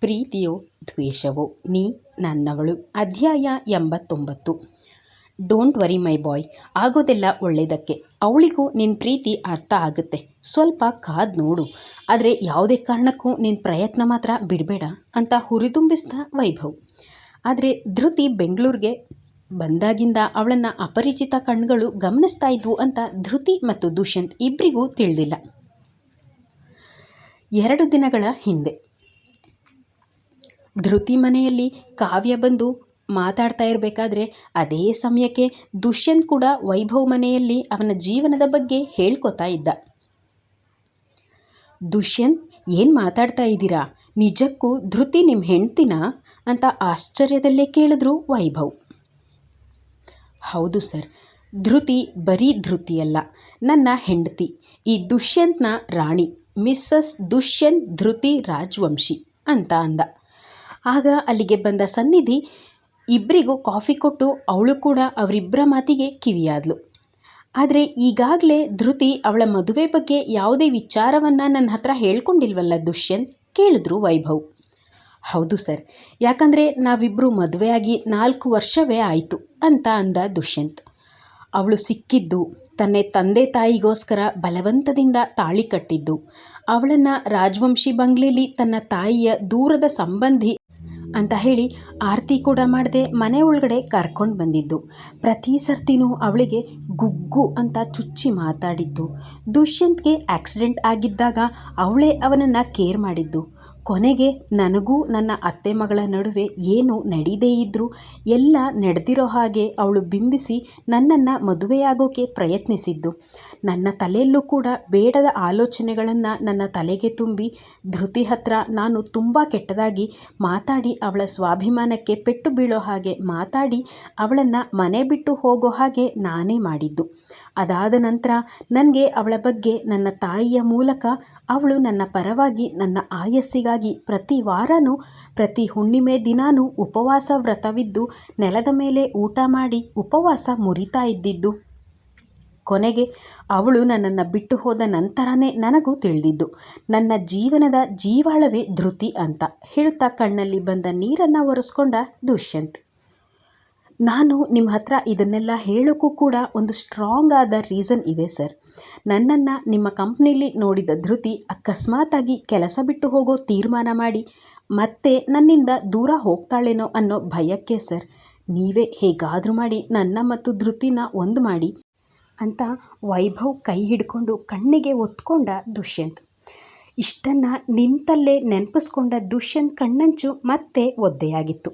ಪ್ರೀತಿಯೋ ದ್ವೇಷವೋ ನೀ ನನ್ನವಳು. ಅಧ್ಯಾಯ ಎಂಬತ್ತೊಂಬತ್ತು. ಡೋಂಟ್ ವರಿ ಮೈ ಬಾಯ್ ಆಗೋದೆಲ್ಲ ಒಳ್ಳೆಯದಕ್ಕೆ ಅವಳಿಗೂ ನಿನ್ನ ಪ್ರೀತಿ ಅರ್ಥ ಆಗುತ್ತೆ. ಸ್ವಲ್ಪ ಕಾದ್ ನೋಡು. ಆದರೆ ಯಾವುದೇ ಕಾರಣಕ್ಕೂ ನಿನ್ನ ಪ್ರಯತ್ನ ಮಾತ್ರ ಬಿಡಬೇಡ ಅಂತ ಹುರಿದುಂಬಿಸಿದ ವೈಭವ್. ಆದರೆ ಧೃತಿ ಬೆಂಗಳೂರಿಗೆ ಬಂದಾಗಿಂದ ಅವಳನ್ನು ಅಪರಿಚಿತ ಕಣ್ಗಳು ಗಮನಿಸ್ತಾ ಇದ್ವು ಅಂತ ಧೃತಿ ಮತ್ತು ದುಷ್ಯಂತ್ ಇಬ್ಬರಿಗೂ ತಿಳಿದಿಲ್ಲ. ಎರಡು ದಿನಗಳ ಹಿಂದೆ. ಧೃತಿ ಮನೆಯಲ್ಲಿ ಕಾವ್ಯ ಬಂದು ಮಾತಾಡ್ತಾ ಇರಬೇಕಾದ್ರೆ ಅದೇ ಸಮಯಕ್ಕೆ ದುಷ್ಯಂತ್ ಕೂಡ ವೈಭವ್ ಮನೆಯಲ್ಲಿ ಅವನ ಜೀವನದ ಬಗ್ಗೆ ಹೇಳ್ಕೊತಾ ಇದ್ದ. ದುಷ್ಯಂತ್, ಏನು ಮಾತಾಡ್ತಾ ಇದ್ದೀರಾ? ನಿಜಕ್ಕೂ ಧೃತಿ ನಿಮ್ಮ ಹೆಂಡ್ತಿನಾ? ಅಂತ ಆಶ್ಚರ್ಯದಲ್ಲೇ ಕೇಳಿದ್ರು ವೈಭವ್. ಹೌದು ಸರ್, ಧೃತಿ ಬರೀ ಧೃತಿಯಲ್ಲ, ನನ್ನ ಹೆಂಡತಿ. ಈ ದುಷ್ಯಂತ್ನ ರಾಣಿ, ಮಿಸ್ಸಸ್ ದುಷ್ಯಂತ್ ಧೃತಿ ರಾಜವಂಶಿ, ಅಂತ ಅಂದ. ಆಗ ಅಲ್ಲಿಗೆ ಬಂದ ಸನ್ನಿಧಿ ಇಬ್ಬರಿಗೂ ಕಾಫಿ ಕೊಟ್ಟು ಅವಳು ಕೂಡ ಅವರಿಬ್ಬರ ಮಾತಿಗೆ ಕಿವಿಯಾದ್ಲು. ಆದರೆ ಈಗಾಗಲೇ ಧೃತಿ ಅವಳ ಮದುವೆ ಬಗ್ಗೆ ಯಾವುದೇ ವಿಚಾರವನ್ನು ನನ್ನ ಹತ್ರ ಹೇಳ್ಕೊಂಡಿಲ್ವಲ್ಲ ದುಷ್ಯಂತ್? ಕೇಳಿದ್ರು ವೈಭವ್. ಹೌದು ಸರ್. ಯಾಕಂದರೆ ನಾವಿಬ್ಬರು ಮದುವೆಯಾಗಿ ನಾಲ್ಕು ವರ್ಷವೇ ಆಯಿತು ಅಂತ ಅಂದ ದುಷ್ಯಂತ್. ಅವಳು ಸಿಕ್ಕಿದ್ದು ತನ್ನ ತಂದೆ ತಾಯಿಗೋಸ್ಕರ ಬಲವಂತದಿಂದ ತಾಳಿ ಕಟ್ಟಿದ್ದು. ಅವಳನ್ನು ರಾಜವಂಶಿ ಬಂಗ್ಲೆಯಲ್ಲಿ ತನ್ನ ತಾಯಿಯ ದೂರದ ಸಂಬಂಧಿ ಅಂತ ಹೇಳಿ ಆರತಿ ಕೂಡ ಮಾಡದೆ ಮನೆ ಒಳಗಡೆ ಕರ್ಕೊಂಡು ಬಂದಿದ್ದು. ಪ್ರತಿ ಸರ್ತಿನೂ ಅವಳಿಗೆ ಗುಗ್ಗು ಅಂತ ಚುಚ್ಚಿ ಮಾತಾಡಿದ್ದು. ದುಷ್ಯಂತ್ಗೆ ಆಕ್ಸಿಡೆಂಟ್ ಆಗಿದ್ದಾಗ ಅವಳೇ ಅವನನ್ನು ಕೇರ್ ಮಾಡಿದ್ದು. ಕೊನೆಗೆ ನನಗೂ ನನ್ನ ಅತ್ತೆ ಮಗಳ ನಡುವೆ ಏನು ನಡೀದೇ ಇದ್ದರೂ ಎಲ್ಲ ನಡೆದಿರೋ ಹಾಗೆ ಅವಳು ಬಿಂಬಿಸಿ ನನ್ನನ್ನು ಮದುವೆಯಾಗೋಕೆ ಪ್ರಯತ್ನಿಸಿದ್ದು. ನನ್ನ ತಲೆಯಲ್ಲೂ ಕೂಡ ಬೇಡದ ಆಲೋಚನೆಗಳನ್ನು ನನ್ನ ತಲೆಗೆ ತುಂಬಿ ಧೃತಿ ಹತ್ರ ನಾನು ತುಂಬ ಕೆಟ್ಟದಾಗಿ ಮಾತಾಡಿ ಅವಳ ಸ್ವಾಭಿಮಾನಕ್ಕೆ ಪೆಟ್ಟು ಬೀಳೋ ಹಾಗೆ ಮಾತಾಡಿ ಅವಳನ್ನು ಮನೆ ಬಿಟ್ಟು ಹೋಗೋ ಹಾಗೆ ನಾನೇ ಮಾಡಿದ್ದು. ಅದಾದ ನಂತರ ನನಗೆ ಅವಳ ಬಗ್ಗೆ ನನ್ನ ತಾಯಿಯ ಮೂಲಕ ಅವಳು ನನ್ನ ಪರವಾಗಿ ನನ್ನ ಆಯಸ್ಸಿಗಾಗಿ ಪ್ರತಿ ವಾರನೂ, ಪ್ರತಿ ಹುಣ್ಣಿಮೆ ದಿನಾನೂ ಉಪವಾಸ ವ್ರತವಿದ್ದು ನೆಲದ ಮೇಲೆ ಊಟ ಮಾಡಿ ಉಪವಾಸ ಮುರಿತಾ ಇದ್ದಿದ್ದು. ಕೊನೆಗೆ ಅವಳು ನನ್ನನ್ನು ಬಿಟ್ಟು ಹೋದ ನಂತರನೇ ನನಗೂ ತಿಳಿದಿದ್ದು, ನನ್ನ ಜೀವನದ ಜೀವಾಳವೇ ಧೃತಿ ಅಂತ. ಹೇಳುತ್ತಾ ಕಣ್ಣಲ್ಲಿ ಬಂದ ನೀರನ್ನು ಒರೆಸ್ಕೊಂಡ ದುಷ್ಯಂತ್. ನಾನು ನಿಮ್ಮ ಹತ್ರ ಇದನ್ನೆಲ್ಲ ಹೇಳೋಕ್ಕೂ ಕೂಡ ಒಂದು ಸ್ಟ್ರಾಂಗ್ ಆದ ರೀಸನ್ ಇದೆ ಸರ್ ನನ್ನನ್ನು ನಿಮ್ಮ ಕಂಪ್ನಿಲಿ ನೋಡಿದ ಧೃತಿ ಅಕಸ್ಮಾತಾಗಿ ಕೆಲಸ ಬಿಟ್ಟು ಹೋಗೋ ತೀರ್ಮಾನ ಮಾಡಿ, ಮತ್ತೆ ನನ್ನಿಂದ ದೂರ ಹೋಗ್ತಾಳೇನೋ ಅನ್ನೋ ಭಯಕ್ಕೆ ಸರ್ ನೀವೇ ಹೇಗಾದರೂ ಮಾಡಿ, ನನ್ನ ಮತ್ತು ಧೃತಿನ ಒಂದು ಮಾಡಿ ಅಂತ ವೈಭವ್ ಕೈ ಹಿಡ್ಕೊಂಡು ಕಣ್ಣಿಗೆ ಒತ್ಕೊಂಡ ದುಷ್ಯಂತ್. ಇಷ್ಟನ್ನು ನಿಂತಲ್ಲೇ ನೆನಪಿಸ್ಕೊಂಡ ದುಷ್ಯಂತ್ ಕಣ್ಣಂಚು ಮತ್ತೆ ಒದ್ದೆಯಾಗಿತ್ತು.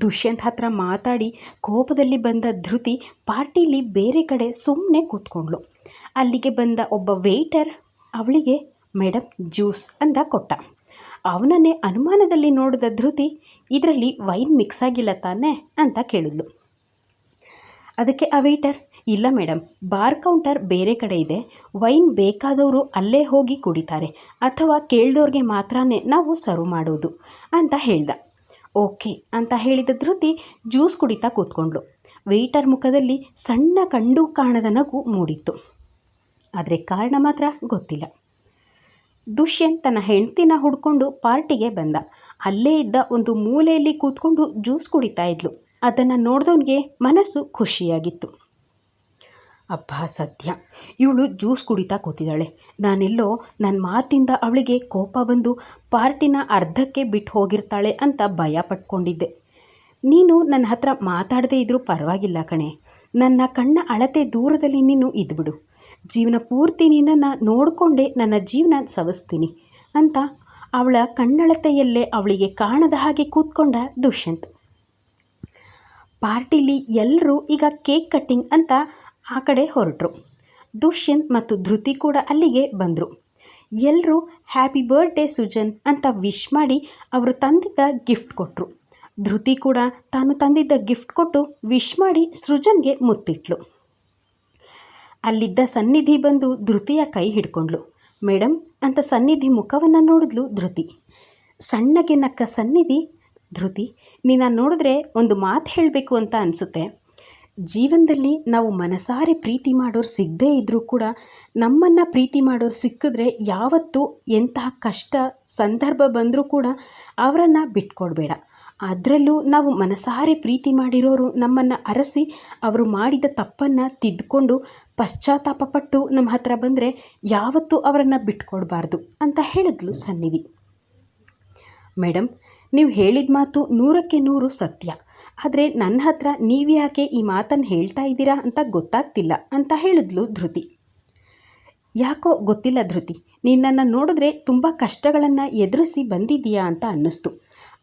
ದುಷ್ಯಂತ್ ಹತ್ರ ಮಾತಾಡಿ ಕೋಪದಲ್ಲಿ ಬಂದ ಧೃತಿ ಪಾರ್ಟಿಲಿ ಬೇರೆ ಕಡೆ ಸುಮ್ಮನೆ ಕೂತ್ಕೊಂಡ್ಳು. ಅಲ್ಲಿಗೆ ಬಂದ ಒಬ್ಬ ವೇಟರ್ ಅವಳಿಗೆ ಮೇಡಮ್ ಜ್ಯೂಸ್ ಅಂತ ಕೊಟ್ಟ. ಅವನನ್ನೇ ಅನುಮಾನದಲ್ಲಿ ನೋಡಿದ ಧೃತಿ, ಇದರಲ್ಲಿ ವೈನ್ ಮಿಕ್ಸ್ ಆಗಿಲ್ಲ ತಾನೇ? ಅಂತ ಕೇಳಿದ್ಲು. ಅದಕ್ಕೆ ಆ ವೇಟರ್, ಇಲ್ಲ ಮೇಡಮ್ ಬಾರ್ ಕೌಂಟರ್ ಬೇರೆ ಕಡೆ ಇದೆ. ವೈನ್ ಬೇಕಾದವರು ಅಲ್ಲೇ ಹೋಗಿ ಕುಡಿತಾರೆ. ಅಥವಾ ಕೇಳಿದವ್ರಿಗೆ ಮಾತ್ರನೇ ನಾವು ಸರ್ವ್ ಮಾಡೋದು ಅಂತ ಹೇಳ್ದ. ಓಕೆ ಅಂತ ಹೇಳಿದ ಧೃತಿ ಜ್ಯೂಸ್ ಕುಡಿತಾ ಕೂತ್ಕೊಂಡ್ಳು. ವೇಟರ್ ಮುಖದಲ್ಲಿ ಸಣ್ಣ ಕಂಡು ಕಾಣದ ನಗು ಮೂಡಿತ್ತು. ಆದರೆ ಕಾರಣ ಮಾತ್ರ ಗೊತ್ತಿಲ್ಲ. ದುಷ್ಯಂತ್ ತನ್ನ ಹೆಂಡ್ತಿನ ಹುಡ್ಕೊಂಡು ಪಾರ್ಟಿಗೆ ಬಂದ. ಅಲ್ಲೇ ಇದ್ದ ಒಂದು ಮೂಲೆಯಲ್ಲಿ ಕೂತ್ಕೊಂಡು ಜ್ಯೂಸ್ ಕುಡಿತಾ ಇದ್ಲು. ಅದನ್ನು ನೋಡಿದವನಿಗೆ ಮನಸ್ಸು ಖುಷಿಯಾಗಿತ್ತು. ಅಬ್ಬ ಸತ್ಯ ಇವಳು ಜ್ಯೂಸ್ ಕುಡಿತಾ ಕೂತಿದ್ದಾಳೆ. ನಾನೆಲ್ಲೋ ನನ್ನ ಮಾತಿಂದ ಅವಳಿಗೆ ಕೋಪ ಬಂದು ಪಾರ್ಟಿನ ಅರ್ಧಕ್ಕೆ ಬಿಟ್ಟು ಹೋಗಿರ್ತಾಳೆ ಅಂತ ಭಯ ಪಟ್ಕೊಂಡಿದ್ದೆ. ನೀನು ನನ್ನ ಹತ್ರ ಮಾತಾಡದೇ ಇದ್ದರೂ ಪರವಾಗಿಲ್ಲ ಕಣೆ. ನನ್ನ ಕಣ್ಣ ಅಳತೆ ದೂರದಲ್ಲಿ ನೀನು ಇದ್ಬಿಡು. ಜೀವನ ಪೂರ್ತಿ ನಿನ್ನನ್ನು ನೋಡಿಕೊಂಡೇ ನನ್ನ ಜೀವನ ಸವಿಸ್ತೀನಿ ಅಂತ ಅವಳ ಕಣ್ಣಳತೆಯಲ್ಲೇ ಅವಳಿಗೆ ಕಾಣದ ಹಾಗೆ ಕೂತ್ಕೊಂಡ ದುಷ್ಯಂತ್. ಪಾರ್ಟಿಲಿ ಎಲ್ಲರೂ ಈಗ ಕೇಕ್ ಕಟ್ಟಿಂಗ್ ಅಂತ ಆ ಕಡೆ ಹೊರಟರು. ದುಷ್ಯಂತ್ ಮತ್ತು ಧೃತಿ ಕೂಡ ಅಲ್ಲಿಗೆ ಬಂದರು. ಎಲ್ಲರೂ ಹ್ಯಾಪಿ ಬರ್ಡೇ ಸುಜನ್ ಅಂತ ವಿಶ್ ಮಾಡಿ ಅವರು ತಂದಿದ್ದ ಗಿಫ್ಟ್ ಕೊಟ್ಟರು ಧೃತಿ ಕೂಡ ತಾನು ತಂದಿದ್ದ ಗಿಫ್ಟ್ ಕೊಟ್ಟು ವಿಶ್ ಮಾಡಿ ಸೃಜನ್ಗೆ ಮುತ್ತಿಟ್ಲು. ಅಲ್ಲಿದ್ದ ಸನ್ನಿಧಿ ಬಂದು ಧೃತಿಯ ಕೈ ಹಿಡ್ಕೊಂಡ್ಳು ಮೇಡಮ್ ಅಂತ ಸನ್ನಿಧಿ ಮುಖವನ್ನು ನೋಡಿದ್ಲು ಧೃತಿ. ಸಣ್ಣಗೆ ನಕ್ಕ ಸನ್ನಿಧಿ ಧೃತಿ, ನೀನು ನೋಡಿದ್ರೆ ಒಂದು ಮಾತು ಹೇಳಬೇಕು ಅಂತ ಅನಿಸುತ್ತೆ. ಜೀವನದಲ್ಲಿ ನಾವು ಮನಸಾರೆ ಪ್ರೀತಿ ಮಾಡೋರು ಸಿಗದೇ ಇದ್ದರೂ ಕೂಡ ನಮ್ಮನ್ನು ಪ್ರೀತಿ ಮಾಡೋರು ಸಿಕ್ಕಿದ್ರೆ ಯಾವತ್ತೂ ಎಂತಹ ಕಷ್ಟ, ಸಂದರ್ಭ ಬಂದರೂ ಕೂಡ ಅವರನ್ನು ಬಿಟ್ಕೊಡಬೇಡ. ಅದರಲ್ಲೂ ನಾವು ಮನಸಾರೆ ಪ್ರೀತಿ ಮಾಡಿರೋರು ನಮ್ಮನ್ನು ಅರಸಿ ಅವರು ಮಾಡಿದ ತಪ್ಪನ್ನು ತಿದ್ದುಕೊಂಡು ಪಶ್ಚಾತ್ತಾಪ ಪಟ್ಟು ನಮ್ಮ ಹತ್ರ ಬಂದರೆ ಯಾವತ್ತೂ ಅವರನ್ನು ಬಿಟ್ಕೊಡ್ಬಾರ್ದು ಅಂತ ಹೇಳಿದ್ಲು ಸನ್ನಿಧಿ. ಮೇಡಮ್ ನೀವು ಹೇಳಿದ ಮಾತು ನೂರಕ್ಕೆ ನೂರು ಸತ್ಯ. ಆದರೆ ನನ್ನ ಹತ್ರ ನೀವು ಯಾಕೆ ಈ ಮಾತನ್ನು ಹೇಳ್ತಾ ಇದ್ದೀರಾ ಅಂತ ಗೊತ್ತಾಗ್ತಿಲ್ಲ ಅಂತ ಹೇಳಿದ್ಲು ಧೃತಿ. ಯಾಕೋ ಗೊತ್ತಿಲ್ಲ ಧೃತಿ ನಿನ್ನನ್ನು ನೋಡಿದ್ರೆ ತುಂಬ ಕಷ್ಟಗಳನ್ನು ಎದುರಿಸಿ ಬಂದಿದ್ದೀಯಾ ಅಂತ ಅನ್ನಿಸ್ತು.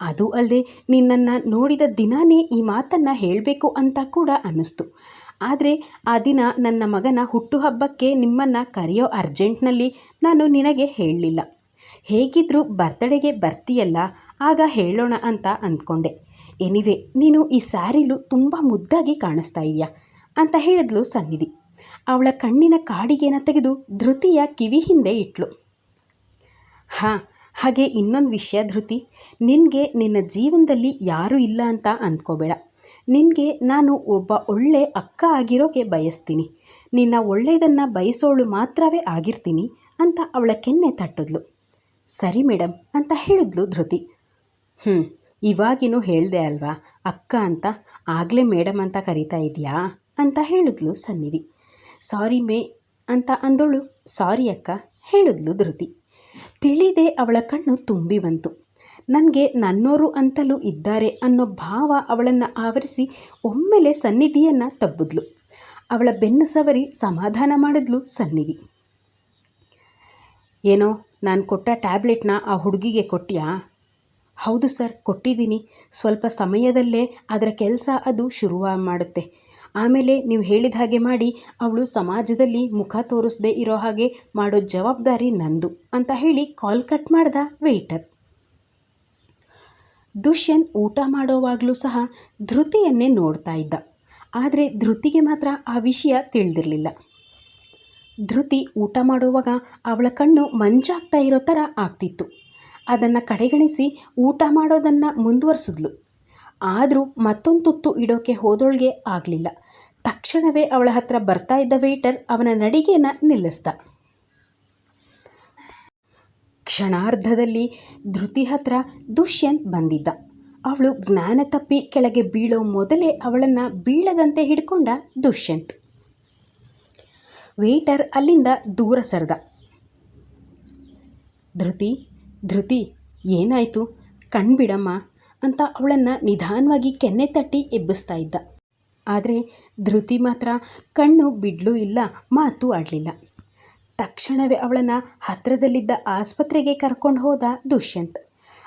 ಅದು ಅಲ್ಲದೆ ನಿನ್ನನ್ನು ನೋಡಿದ ದಿನಾನೇ ಈ ಮಾತನ್ನು ಹೇಳಬೇಕು ಅಂತ ಕೂಡ ಅನ್ನಿಸ್ತು. ಆದರೆ ಆ ದಿನ ನನ್ನ ಮಗನ ಹುಟ್ಟುಹಬ್ಬಕ್ಕೆ ನಿಮ್ಮನ್ನು ಕರೆಯೋ ಅರ್ಜೆಂಟ್ನಲ್ಲಿ ನಾನು ನಿನಗೆ ಹೇಳಲಿಲ್ಲ. ಹೇಗಿದ್ದರೂ ಬರ್ತಡೆಗೆ ಬರ್ತೀಯಲ್ಲ, ಆಗ ಹೇಳೋಣ ಅಂತ ಅಂದ್ಕೊಂಡೆ. ಎನಿವೆ, ನೀನು ಈ ಸ್ಯಾರಿಲು ತುಂಬ ಮುದ್ದಾಗಿ ಕಾಣಿಸ್ತಾ ಇದೆಯಾ ಅಂತ ಹೇಳಿದ್ಲು ಸನ್ನಿಧಿ. ಅವಳ ಕಣ್ಣಿನ ಕಾಡಿಗೆನ ತೆಗೆದು ಧೃತಿಯ ಕಿವಿ ಹಿಂದೆ ಇಟ್ಲು. ಹಾಂ, ಹಾಗೆ ಇನ್ನೊಂದು ವಿಷಯ ಧೃತಿ. ನಿನಗೆ ನಿನ್ನ ಜೀವನದಲ್ಲಿ ಯಾರೂ ಇಲ್ಲ ಅಂತ ಅಂದ್ಕೋಬೇಡ. ನಿನಗೆ ನಾನು ಒಬ್ಬ ಒಳ್ಳೆ ಅಕ್ಕ ಆಗಿರೋಕೆ ಬಯಸ್ತೀನಿ. ನಿನ್ನ ಒಳ್ಳೆಯದನ್ನು ಬಯಸೋಳು ಮಾತ್ರವೇ ಆಗಿರ್ತೀನಿ ಅಂತ ಅವಳ ಕೆನ್ನೆ ತಟ್ಟಿದ್ಲು. ಸರಿ ಮೇಡಮ್ ಅಂತ ಹೇಳಿದ್ಲು ಧೃತಿ. ಹ್ಞೂ ಇವಾಗಿನೂ ಹೇಳಿದೆ ಅಲ್ವಾ? ಅಕ್ಕ ಅಂತ ಆಗಲೇ ಮೇಡಮ್ ಅಂತ ಕರಿತಾ ಇದೆಯಾ? ಅಂತ ಹೇಳಿದ್ಲು ಸನ್ನಿಧಿ. ಸಾರಿ ಮೇ ಅಂತ ಅಂದಳು. ಸಾರಿ ಅಕ್ಕ, ಹೇಳಿದ್ಲು ಧೃತಿ. ತಿಳಿದೆ ಅವಳ ಕಣ್ಣು ತುಂಬಿ ಬಂತು. ನನಗೆ ನನ್ನೋರು ಅಂತಲೂ ಇದ್ದಾರೆ ಅನ್ನೋ ಭಾವ ಅವಳನ್ನು ಆವರಿಸಿ ಒಮ್ಮೆಲೆ ಸನ್ನಿಧಿಯನ್ನು ತಬ್ಬಿದ್ಲು. ಅವಳ ಬೆನ್ನು ಸವರಿ ಸಮಾಧಾನ ಮಾಡಿದ್ಲು ಸನ್ನಿಧಿ. ಏನೋ ನಾನು ಕೊಟ್ಟ ಟ್ಯಾಬ್ಲೆಟ್ನ ಆ ಹುಡುಗಿಗೆ ಕೊಟ್ಟಿಯಾ ಹೌದು ಸರ್, ಕೊಟ್ಟಿದ್ದೀನಿ. ಸ್ವಲ್ಪ ಸಮಯದಲ್ಲೇ ಅದರ ಕೆಲಸ ಅದು ಶುರು ಮಾಡುತ್ತೆ ಆಮೇಲೆ ನೀವು ಹೇಳಿದ ಹಾಗೆ ಮಾಡಿ, ಅವಳು ಸಮಾಜದಲ್ಲಿ ಮುಖ ತೋರಿಸದೆ ಇರೋ ಹಾಗೆ ಮಾಡೋ ಜವಾಬ್ದಾರಿ ನಂದು ಅಂತ ಹೇಳಿ ಕಾಲ್ ಕಟ್ ಮಾಡ್ದ ವೆಯ್ಟರ್ ದುಷ್ಯಂತ್ ಊಟ ಮಾಡೋವಾಗಲೂ ಸಹ ಧೃತಿಯನ್ನೇ ನೋಡ್ತಾ ಇದ್ದ. ಆದರೆ ಧೃತಿಗೆ ಮಾತ್ರ ಆ ವಿಷಯ ತಿಳಿದಿರಲಿಲ್ಲ. ಧೃತಿ ಊಟ ಮಾಡುವಾಗ ಅವಳ ಕಣ್ಣು ಮಂಜಾಗ್ತಾ ಇರೋ ಥರ ಆಗ್ತಿತ್ತು. ಅದನ್ನು ಕಡೆಗಣಿಸಿ ಊಟ ಮಾಡೋದನ್ನು ಮುಂದುವರಿಸಿದ್ಲು. ಆದರೂ ಮತ್ತೊಂದು ತುತ್ತು ಇಡೋಕೆ ಹೋದೊಳಗೆ ಆಗಲಿಲ್ಲ. ತಕ್ಷಣವೇ ಅವಳ ಹತ್ರ ಬರ್ತಾ ಇದ್ದ ವೇಟರ್ ಅವನ ನಡಿಗೆಯನ್ನು ನಿಲ್ಲಿಸ್ದ. ಕ್ಷಣಾರ್ಧದಲ್ಲಿ ಧೃತಿ ಹತ್ರ ದುಷ್ಯಂತ್ ಬಂದಿದ್ದ. ಅವಳು ಜ್ಞಾನ ತಪ್ಪಿ ಕೆಳಗೆ ಬೀಳೋ ಮೊದಲೇ ಅವಳನ್ನು ಬೀಳದಂತೆ ಹಿಡ್ಕೊಂಡ ದುಷ್ಯಂತ್. ವೇಟರ್ ಅಲ್ಲಿಂದ ದೂರ ಸರಿದ. ಧೃತಿ ಧೃತಿ, ಏನಾಯಿತು? ಕಣ್ಬಿಡಮ್ಮ ಅಂತ ಅವಳನ್ನು ನಿಧಾನವಾಗಿ ಕೆನ್ನೆ ತಟ್ಟಿ ಎಬ್ಬಿಸ್ತಾ ಇದ್ದ. ಆದರೆ ಧೃತಿ ಮಾತ್ರ ಕಣ್ಣು ಬಿಡ್ಲೂ ಇಲ್ಲ, ಮಾತು ಆಡಲಿಲ್ಲ. ತಕ್ಷಣವೇ ಅವಳನ್ನು ಹತ್ತಿರದಲ್ಲಿದ್ದ ಆಸ್ಪತ್ರೆಗೆ ಕರ್ಕೊಂಡು ಹೋದ ದುಷ್ಯಂತ್.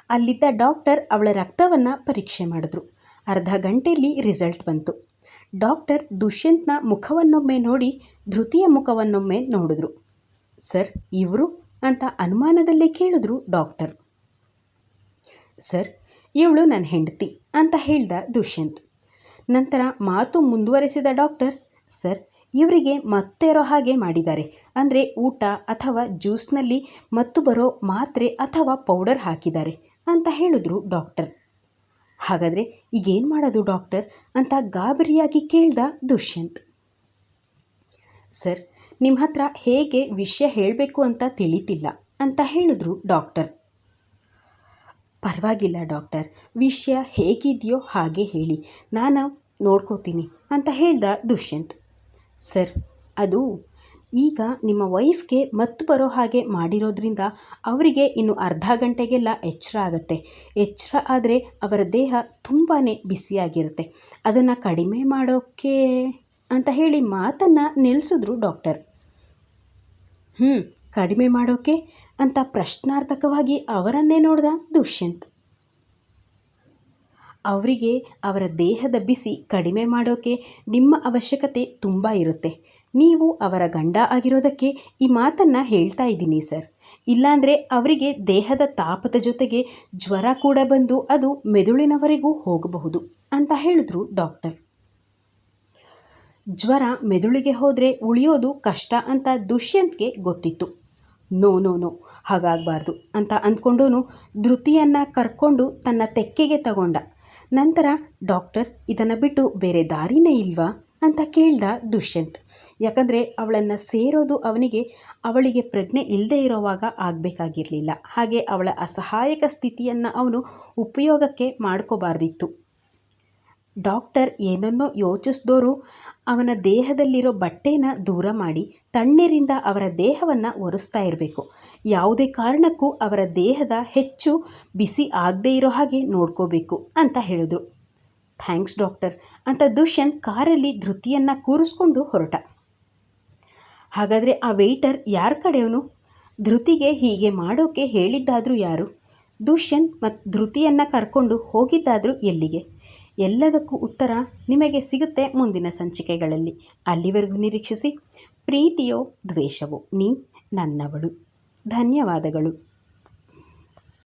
ಅಲ್ಲಿದ್ದ ಡಾಕ್ಟರ್ ಅವಳ ರಕ್ತವನ್ನು ಪರೀಕ್ಷೆ ಮಾಡಿದ್ರು. ಅರ್ಧ ಗಂಟೆಯಲ್ಲಿ ರಿಸಲ್ಟ್ ಬಂತು. ಡಾಕ್ಟರ್ ದುಷ್ಯಂತ್ನ ಮುಖವನ್ನೊಮ್ಮೆ ನೋಡಿ ಧೃತಿಯ ಮುಖವನ್ನೊಮ್ಮೆ ನೋಡಿದ್ರು. ಸರ್, ಇವರು? ಅಂತ ಅನುಮಾನದಲ್ಲೇ ಕೇಳಿದ್ರು ಡಾಕ್ಟರ್. ಸರ್, ಇವಳು ನನ್ನ ಹೆಂಡತಿ, ಅಂತ ಹೇಳ್ದ ದುಷ್ಯಂತ್. ನಂತರ ಮಾತು ಮುಂದುವರೆಸಿದ ಡಾಕ್ಟರ್, ಸರ್, ಇವರಿಗೆ ಮತ್ತೆ ಇರೋ ಹಾಗೆ ಮಾಡಿದ್ದಾರೆ. ಅಂದರೆ ಊಟ ಅಥವಾ ಜ್ಯೂಸ್ನಲ್ಲಿ ಮತ್ತು ಬರೋ ಮಾತ್ರೆ ಅಥವಾ ಪೌಡರ್ ಹಾಕಿದ್ದಾರೆ, ಅಂತ ಹೇಳಿದ್ರು ಡಾಕ್ಟರ್. ಹಾಗಾದರೆ ಈಗೇನು ಮಾಡೋದು ಡಾಕ್ಟರ್ ಅಂತ ಗಾಬರಿಯಾಗಿ ಕೇಳ್ದ ದುಷ್ಯಂತ್. ಸರ್ ನಿಮ್ಮ ಹತ್ರ ಹೇಗೆ ವಿಷಯ ಹೇಳಬೇಕು ಅಂತ ತಿಳಿತಿಲ್ಲ ಅಂತ ಹೇಳಿದ್ರು ಡಾಕ್ಟರ್. ಪರವಾಗಿಲ್ಲ ಡಾಕ್ಟರ್, ವಿಷಯ ಹೇಗಿದೆಯೋ ಹಾಗೆ ಹೇಳಿ ನಾನು ನೋಡ್ಕೋತೀನಿ ಅಂತ ಹೇಳ್ದ ದುಷ್ಯಂತ್. ಸರ್, ಅದು ಈಗ ನಿಮ್ಮ ವೈಫ್ಗೆ ಮತ್ತು ಬರೋ ಹಾಗೆ ಮಾಡಿರೋದ್ರಿಂದ ಅವರಿಗೆ ಇನ್ನು ಅರ್ಧ ಗಂಟೆಗೆಲ್ಲ ಎಚ್ಚರ ಆಗುತ್ತೆ. ಎಚ್ಚರ ಆದರೆ ಅವರ ದೇಹ ತುಂಬಾ ಬಿಸಿಯಾಗಿರುತ್ತೆ. ಅದನ್ನು ಕಡಿಮೆ ಮಾಡೋಕ್ಕೆ ಅಂತ ಹೇಳಿ ಮಾತನ್ನು ನಿಲ್ಲಿಸಿದ್ರು ಡಾಕ್ಟರ್. ಹ್ಞೂ ಕಡಿಮೆ ಮಾಡೋಕೆ ಅಂತ ಪ್ರಶ್ನಾರ್ಥಕವಾಗಿ ಅವರನ್ನೇ ನೋಡಿದ ದುಷ್ಯಂತ್. ಅವರಿಗೆ ಅವರ ದೇಹದ ಬಿಸಿ ಕಡಿಮೆ ಮಾಡೋಕೆ ನಿಮ್ಮ ಅವಶ್ಯಕತೆ ತುಂಬ ಇರುತ್ತೆ. ನೀವು ಅವರ ಗಂಡ ಆಗಿರೋದಕ್ಕೆ ಈ ಮಾತನ್ನು ಹೇಳ್ತಾ ಇದ್ದೀನಿ, ಸರ್. ಇಲ್ಲಾಂದರೆ ಅವರಿಗೆ ದೇಹದ ತಾಪದ ಜೊತೆಗೆ ಜ್ವರ ಕೂಡ ಬಂದು ಅದು ಮೆದುಳಿನವರೆಗೂ ಹೋಗಬಹುದು ಅಂತ ಹೇಳಿದ್ರು ಡಾಕ್ಟರ್. ಜ್ವರ ಮೆದುಳಿಗೆ ಹೋದರೆ ಉಳಿಯೋದು ಕಷ್ಟ ಅಂತ ದುಷ್ಯಂತ್ಗೆ ಗೊತ್ತಿತ್ತು. ನೋ ನೋ ನೋ, ಹಾಗಾಗಬಾರ್ದು ಅಂತ ಅಂದ್ಕೊಂಡೋನು ಧೃತಿಯನ್ನು ಕರ್ಕೊಂಡು ತನ್ನ ತೆಕ್ಕೆಗೆ ತಗೊಂಡ. ನಂತರ ಡಾಕ್ಟರ್, ಇದನ್ನು ಬಿಟ್ಟು ಬೇರೆ ದಾರಿನೇ ಇಲ್ವಾ? ಅಂತ ಕೇಳ್ದ ದುಷ್ಯಂತ್. ಯಾಕಂದರೆ ಅವಳನ್ನು ಸೇರೋದು ಅವನಿಗೆ ಅವಳಿಗೆ ಪ್ರಜ್ಞೆ ಇಲ್ಲದೆ ಇರೋವಾಗ ಆಗಬೇಕಾಗಿರಲಿಲ್ಲ. ಹಾಗೆ ಅವಳ ಅಸಹಾಯಕ ಸ್ಥಿತಿಯನ್ನು ಅವನು ಉಪಯೋಗಕ್ಕೆ ಮಾಡ್ಕೋಬಾರ್ದಿತ್ತು. ಡಾಕ್ಟರ್ ಏನನ್ನೋ ಯೋಚಿಸಿದವರು ಅವನ ದೇಹದಲ್ಲಿರೋ ಬಟ್ಟೆನ ದೂರ ಮಾಡಿ ತಣ್ಣೀರಿಂದ ಅವರ ದೇಹವನ್ನು ಒರೆಸ್ತಾ ಇರಬೇಕು. ಯಾವುದೇ ಕಾರಣಕ್ಕೂ ಅವರ ದೇಹದ ಹೆಚ್ಚು ಬಿಸಿ ಆಗದೇ ಇರೋ ಹಾಗೆ ನೋಡ್ಕೋಬೇಕು ಅಂತ ಹೇಳಿದ್ರು. Thanks, doctor. ಅಂತ ದುಷ್ಯಂತ್ ಕಾರಲ್ಲಿ ಧೃತಿಯನ್ನು ಕೂರಿಸ್ಕೊಂಡು ಹೊರಟ. ಹಾಗಾದರೆ ಆ ವೆಯ್ಟರ್ ಯಾರ ಕಡೆಯವನು? ಧೃತಿಗೆ ಹೀಗೆ ಮಾಡೋಕೆ ಹೇಳಿದ್ದಾದರೂ ಯಾರು? ದುಷ್ಯಂತ್ ಮತ್ತು ಧೃತಿಯನ್ನು ಕರ್ಕೊಂಡು ಹೋಗಿದ್ದಾದರೂ ಎಲ್ಲಿಗೆ? ಎಲ್ಲದಕ್ಕೂ ಉತ್ತರ ನಿಮಗೆ ಸಿಗುತ್ತೆ ಮುಂದಿನ ಸಂಚಿಕೆಗಳಲ್ಲಿ. ಅಲ್ಲಿವರೆಗೂ ನಿರೀಕ್ಷಿಸಿ, ಪ್ರೀತಿಯೋ ದ್ವೇಷವೋ, ನೀ ನನ್ನವಳು. ಧನ್ಯವಾದಗಳು.